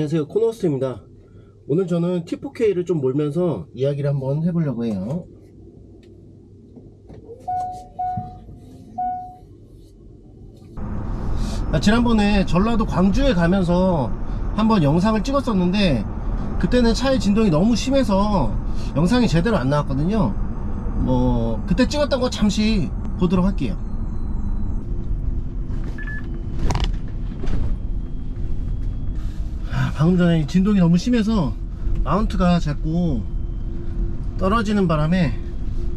안녕하세요. 코너스입니다. 오늘 저는 T4K를 좀 몰면서 이야기를 한번 해보려고 해요. 아, 지난번에 전라도 광주에 가면서 한번 영상을 찍었었는데 그때는 차의 진동이 너무 심해서 영상이 제대로 안 나왔거든요. 뭐 그때 찍었던 거 잠시 보도록 할게요 방금 전에 진동이 너무 심해서 마운트가 자꾸 떨어지는 바람에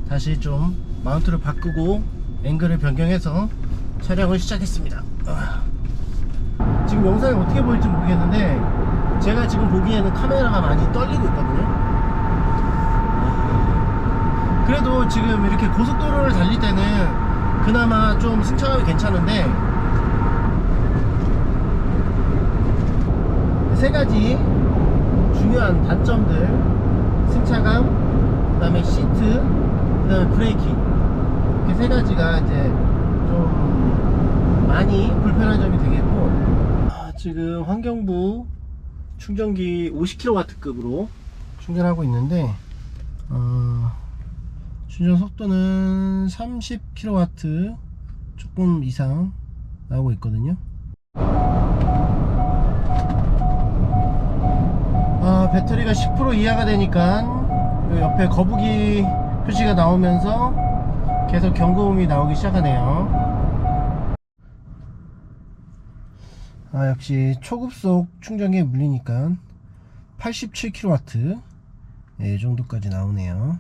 다시 좀 마운트를 바꾸고 앵글을 변경해서 촬영을 시작했습니다 아. 지금 영상이 어떻게 보일지 모르겠는데 제가 지금 보기에는 카메라가 많이 떨리고 있거든요 아. 그래도 지금 이렇게 고속도로를 달릴 때는 그나마 좀 승차감이 괜찮은데 세 가지 중요한 단점들. 승차감 그 다음에 시트 그 다음에 브레이킹 이렇게 세 가지가 이제 좀 많이 불편한 점이 되겠고. 아, 지금 환경부 충전기 50kW급으로 충전하고 있는데 어, 충전 속도는 30kW 조금 이상 나오고 있거든요 배터리가 10% 이하가 되니까 요 옆에 거북이 표시가 나오면서 계속 경고음이 나오기 시작하네요. 아, 역시 초급속 충전기에 물리니까 87kW 네, 이 정도까지 나오네요.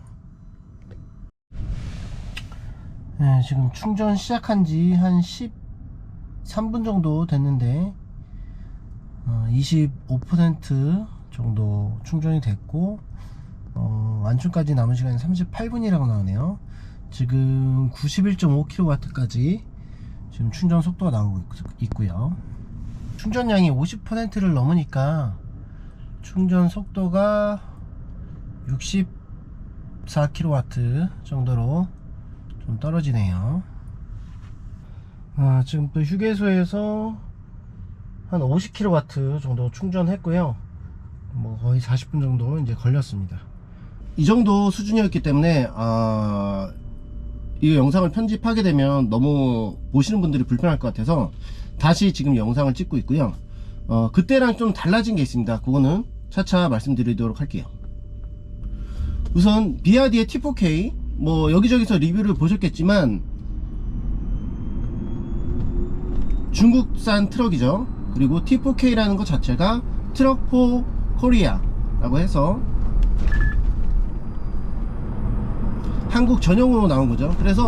네, 지금 충전 시작한 지 한 13분 정도 됐는데 어, 25% 정도 충전이 됐고 어, 완충까지 남은 시간이 38분이라고 나오네요. 지금 91.5kW까지 지금 충전 속도가 나오고 있, 고요. 충전량이 50%를 넘으니까 충전 속도가 64kW 정도로 좀 떨어지네요. 아, 지금 또 휴게소에서 한 50kW 정도 충전했고요 뭐 거의 40분 정도 이제 걸렸습니다. 이 정도 수준이었기 때문에 아, 이 영상을 편집하게 되면 너무 보시는 분들이 불편할 것 같아서 다시 지금 영상을 찍고 있고요. 어, 그때랑 좀 달라진 게 있습니다. 그거는 차차 말씀드리도록 할게요. 우선 비아디의 T4K 뭐 여기저기서 리뷰를 보셨겠지만 중국산 트럭이죠. 그리고 T4K라는 것 자체가 트럭4 코리아라고 해서 한국 전용으로 나온 거죠. 그래서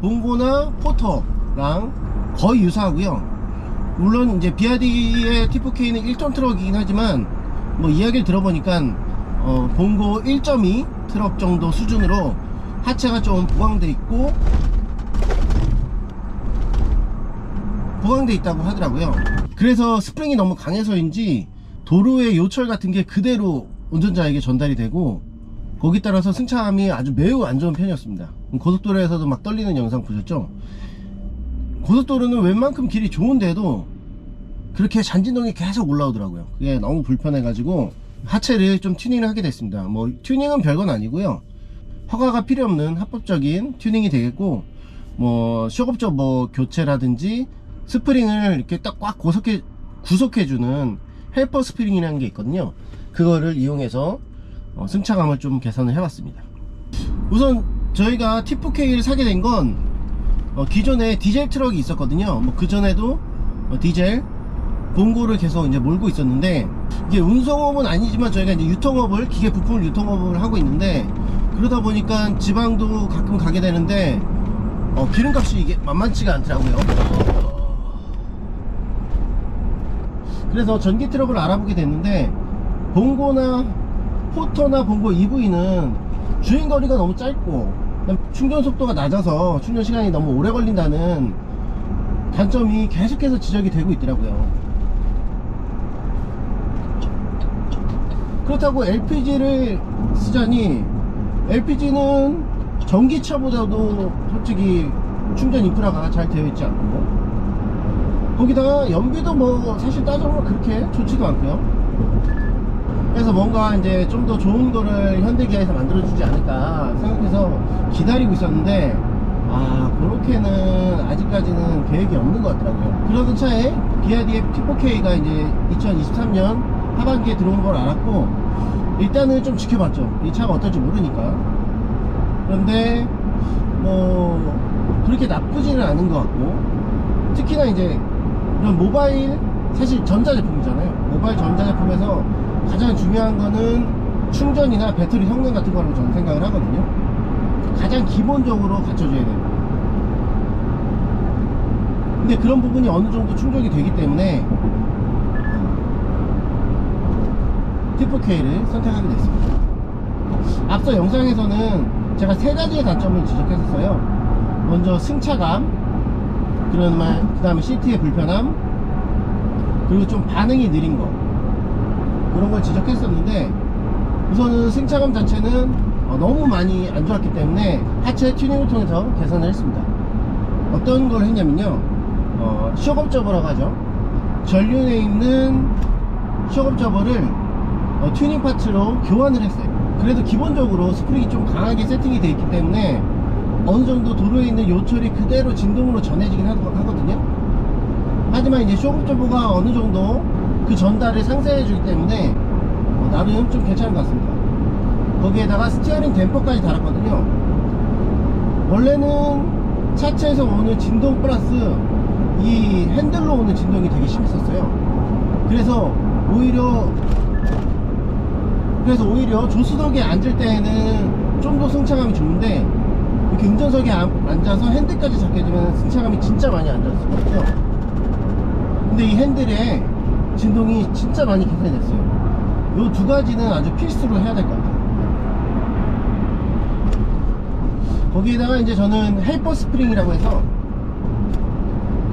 봉고나 포터랑 거의 유사하고요. 물론 이제 비아디의 T4K는 1톤 트럭이긴 하지만 뭐 이야기를 들어보니까 어, 봉고 1.2 트럭 정도 수준으로 하체가 좀 보강돼 있고 보강돼 있다고 하더라고요. 그래서 스프링이 너무 강해서인지 도로의 요철 같은 게 그대로 운전자에게 전달이 되고 거기 따라서 승차감이 아주 매우 안 좋은 편이었습니다. 고속도로에서도 막 떨리는 영상 보셨죠? 고속도로는 웬만큼 길이 좋은데도 그렇게 잔진동이 계속 올라오더라고요. 그게 너무 불편해 가지고 하체를 좀 튜닝을 하게 됐습니다. 뭐 튜닝은 별건 아니고요. 허가가 필요 없는 합법적인 튜닝이 되겠고 뭐 쇼급적 뭐 교체라든지 스프링을 이렇게 딱꽉 고속해 구속해주는 헬퍼 스프링이라는 게 있거든요. 그거를 이용해서 어, 승차감을 좀 개선을 해봤습니다. 우선 저희가 T4K를 사게 된건 어, 기존에 디젤 트럭이 있었거든요. 뭐 그전에도 어, 디젤 봉고를 계속 이제 몰고 있었는데 이게 운송업은 아니지만 저희가 이제 유통업을 기계 부품을 유통업을 하고 있는데 그러다 보니까 지방도 가끔 가게 되는데 어, 기름값이 이게 만만치가 않더라고요 그래서 전기 트럭을 알아보게 됐는데 봉고나 포터나 봉고 EV는 주행 거리가 너무 짧고 충전 속도가 낮아서 충전 시간이 너무 오래 걸린다는 단점이 계속해서 지적이 되고 있더라고요. 그렇다고 LPG를 쓰자니 LPG는 전기차보다도 솔직히 충전 인프라가 잘 되어 있지 않고 거기다가 연비도 뭐 사실 따져보면 그렇게 좋지도 않고요. 그래서 뭔가 이제 좀 더 좋은 거를 현대기아에서 만들어주지 않을까 생각해서 기다리고 있었는데 아 그렇게는 아직까지는 계획이 없는 것 같더라고요. 그러던 차에 기아디의 T4K가 이제 2023년 하반기에 들어온 걸 알았고 일단은 좀 지켜봤죠. 이 차가 어떨지 모르니까. 그런데 뭐 그렇게 나쁘지는 않은 것 같고 특히나 이제 이런 모바일 사실 전자제품이잖아요. 모바일 전자제품에서 가장 중요한 거는 충전이나 배터리 성능 같은 거라고 저는 생각을 하거든요. 가장 기본적으로 갖춰줘야 돼요. 근데 그런 부분이 어느 정도 충족이 되기 때문에 T4K를 선택하게 됐습니다. 앞서 영상에서는 제가 세 가지의 단점을 지적했었어요. 먼저 승차감 그런 말, 그 다음에 시트의 불편함 그리고 좀 반응이 느린 거. 그런 걸 지적했었는데 우선은 승차감 자체는 어, 너무 많이 안 좋았기 때문에 하체 튜닝을 통해서 개선을 했습니다. 어떤 걸 했냐면요. 어, 쇼업 저버라고 하죠. 전륜에 있는 쇼업 저버를 어, 튜닝 파츠로 교환을 했어요. 그래도 기본적으로 스프링이 좀 강하게 세팅이 되어 있기 때문에 어느 정도 도로에 있는 요철이 그대로 진동으로 전해지긴 하- 하거든요. 하지만 이제 쇼업 저버가 어느 정도 그 전달을 상쇄해 주기 때문에 어, 나름 좀 괜찮은 것 같습니다. 거기에다가 스티어링 댐퍼까지 달았거든요. 원래는 차체에서 오는 진동 플러스 이 핸들로 오는 진동이 되게 심했었어요. 그래서 오히려 그래서 오히려 조수석에 앉을 때에는 좀 더 승차감이 좋은데 이렇게 운전석에 안- 앉아서 핸들까지 잡게 되면 승차감이 진짜 많이 안 좋았거든요 근데 이 핸들에 진동이 진짜 많이 개선이 됐어요. 이 두 가지는 아주 필수로 해야 될 것 같아요. 거기에다가 이제 저는 헬퍼 스프링이라고 해서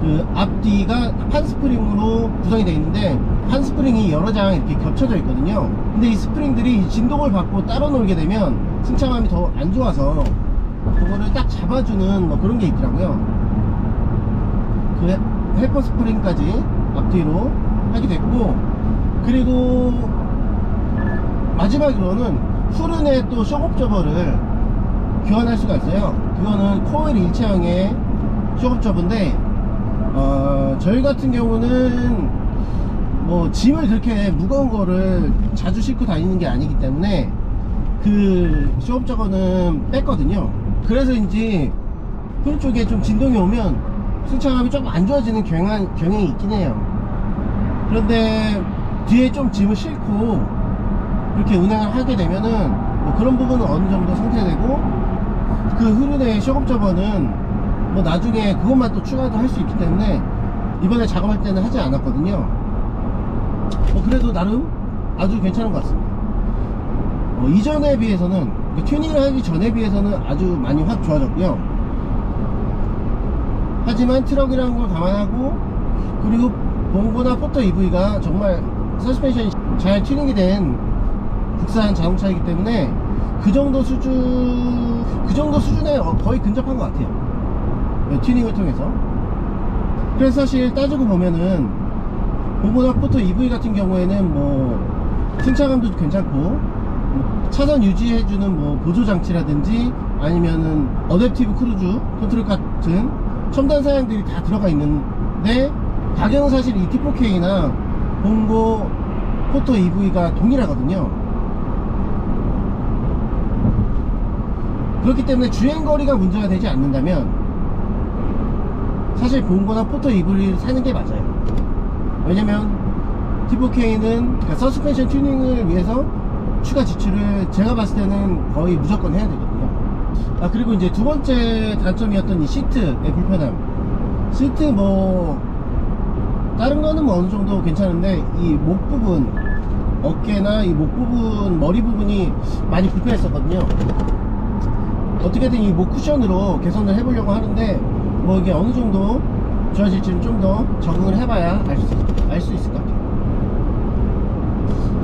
그 앞뒤가 판 스프링으로 구성이 되어 있는데 판 스프링이 여러 장 이렇게 겹쳐져 있거든요. 근데 이 스프링들이 이 진동을 받고 따로 놀게 되면 승차감이 더 안 좋아서 그거를 딱 잡아주는 뭐 그런 게 있더라고요. 그 헬- 헬퍼 스프링까지 앞뒤로 하게 됐고 그리고 마지막으로는 후륜의 또 쇼업 저버를 교환할 수가 있어요. 그거는 코일 일체형의 쇼업 저버인데 어, 저희 같은 경우는 뭐 짐을 그렇게 무거운 거를 자주 싣고 다니는 게 아니기 때문에 그 쇼업 저거는 뺐거든요 그래서인지 후륜 쪽에 좀 진동이 오면 승차감이 좀 안 좋아지는 경향, 경향이 있긴 해요. 그런데 뒤에 좀 짐을 싣고 이렇게 운행을 하게 되면은 뭐 그런 부분은 어느 정도 상쇄되고 그 흐르는 쇼업 저버는 뭐 나중에 그것만 또 추가도 할 수 있기 때문에 이번에 작업할 때는 하지 않았거든요. 뭐 그래도 나름 아주 괜찮은 것 같습니다. 어, 이전에 비해서는 그 튜닝을 하기 전에 비해서는 아주 많이 확 좋아졌고요. 하지만 트럭이라는 걸 감안하고 그리고 봉고나 포터 EV가 정말 서스펜션이 잘 튜닝이 된 국산 자동차이기 때문에 그 정도 수준 그 정도 수준에 어, 거의 근접한 것 같아요. 네, 튜닝을 통해서. 그래서 사실 따지고 보면은 봉고나 포터 EV 같은 경우에는 뭐 승차감도 괜찮고 뭐 차선 유지해주는 뭐 보조 장치라든지 아니면은 어댑티브 크루즈 컨트롤 같은 첨단 사양들이 다 들어가 있는데 가격은 사실 이 T4K나 봉고 포토 EV가 동일하거든요. 그렇기 때문에 주행거리가 문제가 되지 않는다면 사실 봉고나 포토 EV를 사는 게 맞아요. 왜냐면 T4K는 그러니까 서스펜션 튜닝을 위해서 추가 지출을 제가 봤을 때는 거의 무조건 해야 되거든요. 아 그리고 이제 두 번째 단점이었던 이 시트의 불편함. 시트 뭐 다른 거는 뭐 어느 정도 괜찮은데 이 목 부분 어깨나 이 목 부분 머리 부분이 많이 불편했었거든요. 어떻게든 이 목 쿠션으로 개선을 해보려고 하는데 뭐 이게 어느 정도 좋아질지는 좀 더 적응을 해봐야 알수알수 있을 것 같아요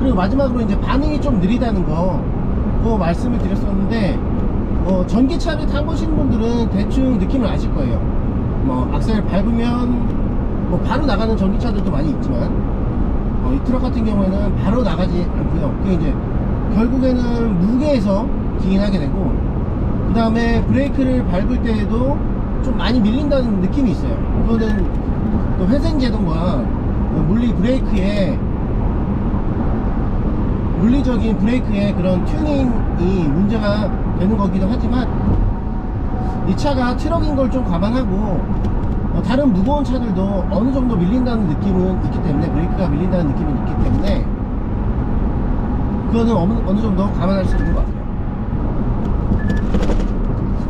그리고 마지막으로 이제 반응이 좀 느리다는 거 그거 말씀을 드렸었는데 어, 전기차를 타보시는 분들은 대충 느낌을 아실 거예요 뭐 악셀 밟으면 뭐 바로 나가는 전기차들도 많이 있지만 어, 이 트럭 같은 경우에는 바로 나가지 않고요. 그게 이제 결국에는 무게에서 기인하게 되고 그 다음에 브레이크를 밟을 때에도 좀 많이 밀린다는 느낌이 있어요. 그거는 또 회생제동과 물리 브레이크의 물리적인 브레이크의 그런 튜닝이 문제가 되는 거기도 하지만 이 차가 트럭인 걸 좀 감안하고 어, 다른 무거운 차들도 어느 정도 밀린다는 느낌은 있기 때문에 브레이크가 밀린다는 느낌은 있기 때문에 그거는 어느, 어느 정도 감안할 수 있는 것 같아요.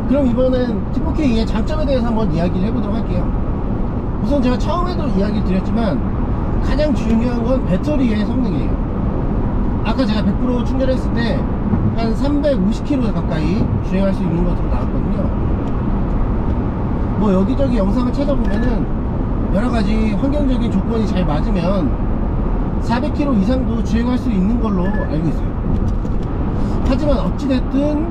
그럼 이번엔 T4K의 장점에 대해서 한번 이야기를 해보도록 할게요. 우선 제가 처음에도 이야기 드렸지만 가장 중요한 건 배터리의 성능이에요. 아까 제가 100% 충전했을 때 한 350km 가까이 주행할 수 있는 것으로 나왔거든요. 뭐 여기저기 영상을 찾아보면은 여러 가지 환경적인 조건이 잘 맞으면 400km 이상도 주행할 수 있는 걸로 알고 있어요. 하지만 어찌됐든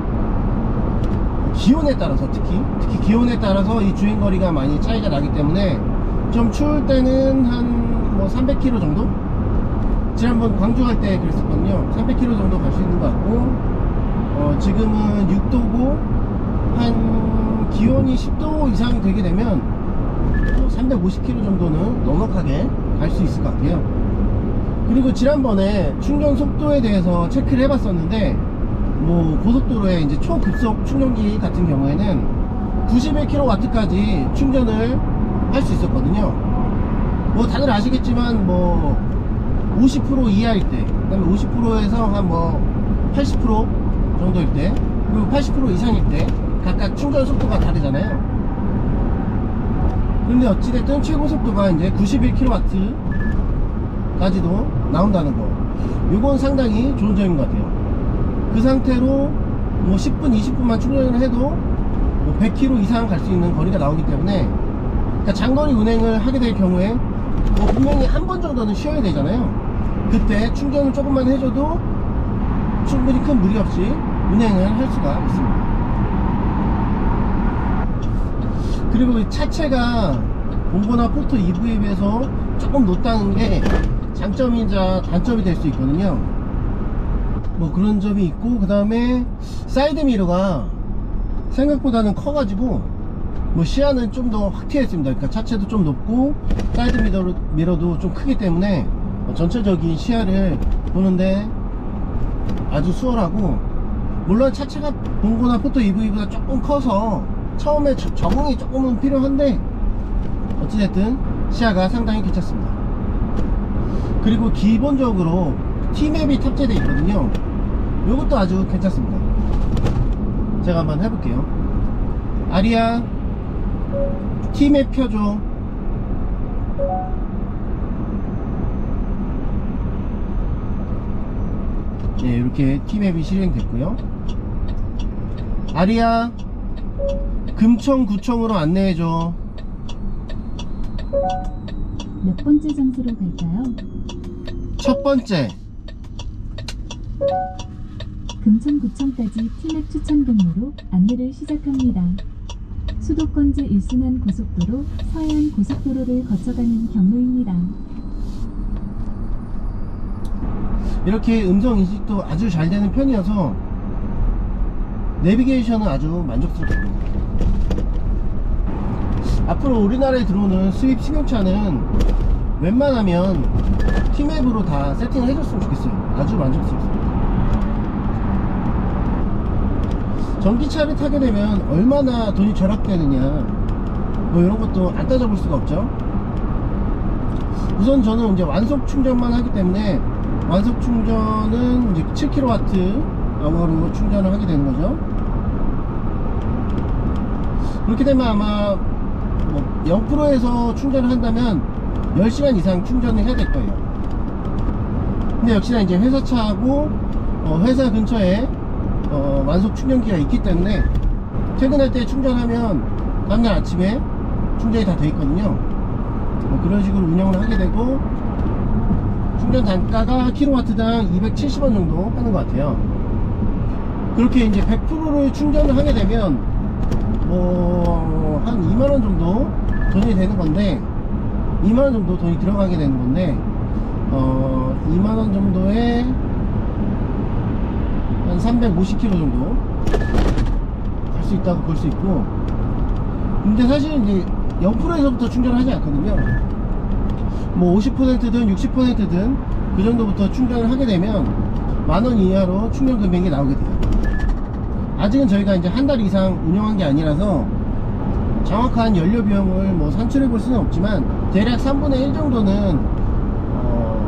기온에 따라서 특히 특히 기온에 따라서 이 주행 거리가 많이 차이가 나기 때문에 좀 추울 때는 한 뭐 300km 정도 지난번 광주 갈 때 그랬었 거든요 300km 정도 갈 수 있는 것 같고 어, 지금은 6도고 한 기온이 10도 이상 되게 되면 350km 정도는 넉넉하게 갈 수 있을 것 같아요. 그리고 지난번에 충전 속도에 대해서 체크를 해봤었는데 뭐 고속도로에 이제 초급속 충전기 같은 경우에는 91kW까지 충전을 할 수 있었거든요. 뭐 다들 아시겠지만 뭐 50% 이하일 때 그 다음에 50%에서 한 뭐 80% 정도일 때 그리고 80% 이상일 때 각각 충전 속도가 다르잖아요. 근데 어찌됐든 최고 속도가 이제 91kW 까지도 나온다는 거. 이건 상당히 좋은 점인 것 같아요. 그 상태로 뭐 10분 20분만 충전을 해도 뭐 100km 이상 갈 수 있는 거리가 나오기 때문에 그러니까 장거리 운행을 하게 될 경우에 뭐 분명히 한 번 정도는 쉬어야 되잖아요. 그때 충전을 조금만 해줘도 충분히 큰 무리 없이 운행을 할 수가 있습니다. 그리고 이 차체가 본보나 포트 EV에 비해서 조금 높다는 게 장점이자 단점이 될 수 있거든요. 뭐 그런 점이 있고 그 다음에 사이드 미러가 생각보다는 커가지고 뭐 시야는 좀 더 확대했습니다. 그러니까 차체도 좀 높고 사이드 미러, 미러도 좀 크기 때문에 어, 전체적인 시야를 보는데 아주 수월하고 물론 차체가 본고나 포토 EV보다 조금 커서 처음에 저- 적응이 조금은 필요한데 어찌됐든 시야가 상당히 괜찮습니다. 그리고 기본적으로 T맵이 탑재되어 있거든요. 이것도 아주 괜찮습니다. 제가 한번 해볼게요. 아리아 T맵 펴줘 네 이렇게 T맵이 실행됐고요 아리아 금천구청으로 안내해줘 몇 번째 장소로 갈까요? 첫 번째 금천구청까지 티맵 추천 경로로 안내를 시작합니다. 수도권제 1순환 고속도로 서해안 고속도로를 거쳐가는 경로입니다. 이렇게 음성 인식도 아주 잘 되는 편이어서 내비게이션은 아주 만족스럽습니다. 앞으로 우리나라에 들어오는 수입 승용차는 웬만하면 티맵으로 다 세팅을 해줬으면 좋겠어요. 아주 만족스럽습니다. 전기차를 타게 되면 얼마나 돈이 절약되느냐 뭐 이런 것도 안 따져볼 수가 없죠. 우선 저는 이제 완속 충전만 하기 때문에 완속 충전은 이제 7kW 아워로 충전을 하게 되는 거죠. 그렇게 되면 아마 뭐 0%에서 충전을 한다면 10시간 이상 충전을 해야 될 거예요. 근데 역시나 이제 회사차하고 어, 회사 근처에 어, 완속 충전기가 있기 때문에 퇴근할 때 충전하면 다음날 아침에 충전이 다 돼 있거든요. 뭐 그런 식으로 운영을 하게 되고 충전 단가가 킬로와트당 270원 정도 하는 것 같아요. 그렇게 이제 100%를 충전을 하게 되면 뭐 한 2만원 정도 돈이 되는 건데 2만원 정도 돈이 들어가게 되는 건데 어 2만원 정도에 한 350km 정도 갈 수 있다고 볼 수 있고. 근데 사실 이제 0%에서부터 충전을 하지 않거든요. 뭐 50%든 60%든 그 정도부터 충전을 하게 되면 만원 이하로 충전 금액이 나오게 돼요. 아직은 저희가 이제 한 달 이상 운영한 게 아니라서 정확한 연료 비용을 뭐 산출해 볼 수는 없지만 대략 3분의 1 정도는 어,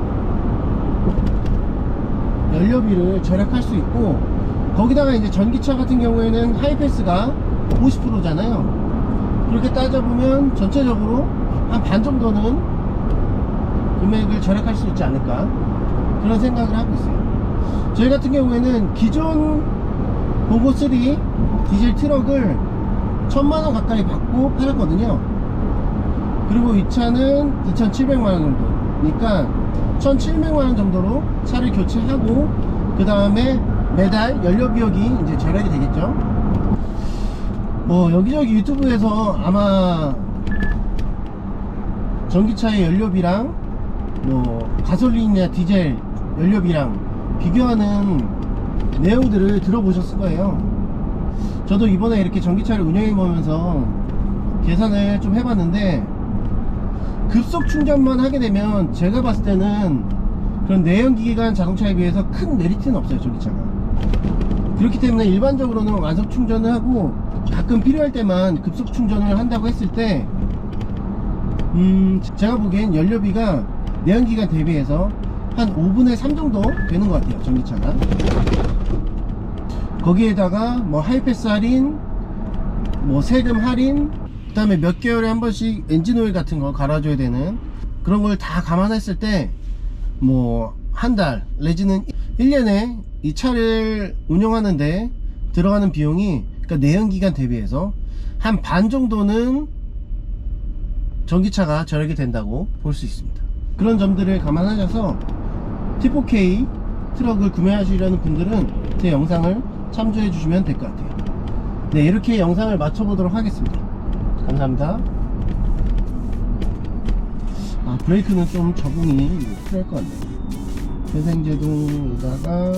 연료비를 절약할 수 있고 거기다가 이제 전기차 같은 경우에는 하이패스가 50%잖아요. 그렇게 따져보면 전체적으로 한 반 정도는 금액을 절약할 수 있지 않을까 그런 생각을 하고 있어요. 저희 같은 경우에는 기존 보고3 디젤 트럭을 천만원 가까이 받고 팔았거든요. 그리고 이 차는 2,700만원 정도 그러니까 1,700만원 정도로 차를 교체하고 그 다음에 매달 연료 비용이 이제 절약이 되겠죠? 뭐 여기저기 유튜브에서 아마 전기차의 연료비랑 뭐 가솔린이나 디젤 연료비랑 비교하는 내용들을 들어보셨을 거예요. 저도 이번에 이렇게 전기차를 운영해 보면서 계산을 좀 해봤는데 급속 충전만 하게 되면 제가 봤을 때는 그런 내연기관 자동차에 비해서 큰 메리트는 없어요 전기차가 그렇기 때문에 일반적으로는 완속 충전을 하고 가끔 필요할 때만 급속 충전을 한다고 했을 때 음, 제가 보기엔 연료비가 내연기관 대비해서 한 5분의 3 정도 되는 것 같아요 전기차가. 거기에다가 뭐 하이패스 할인 뭐 세금 할인 그 다음에 몇 개월에 한 번씩 엔진오일 같은 거 갈아줘야 되는 그런 걸 다 감안했을 때 뭐 한 달 내지는 1년에 이 차를 운영하는데 들어가는 비용이 그러니까 내연기관 대비해서 한 반 정도는 전기차가 절약이 된다고 볼 수 있습니다. 그런 점들을 감안하셔서 T4K 트럭을 구매하시려는 분들은 제 영상을 참조해 주시면 될 것 같아요. 네 이렇게 영상을 마쳐 보도록 하겠습니다. 감사합니다. 아 브레이크는 좀 적응이 필요할 것 같네요 회생제동에다가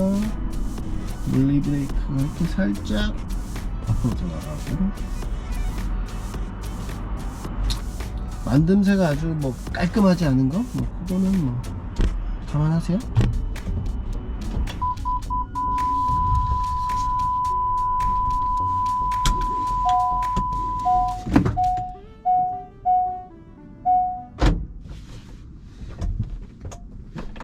물리 브레이크가 이렇게 살짝 앞으로 돌아가고 만듦새가 아주 뭐 깔끔하지 않은 거? 뭐 그거는 뭐 감안하세요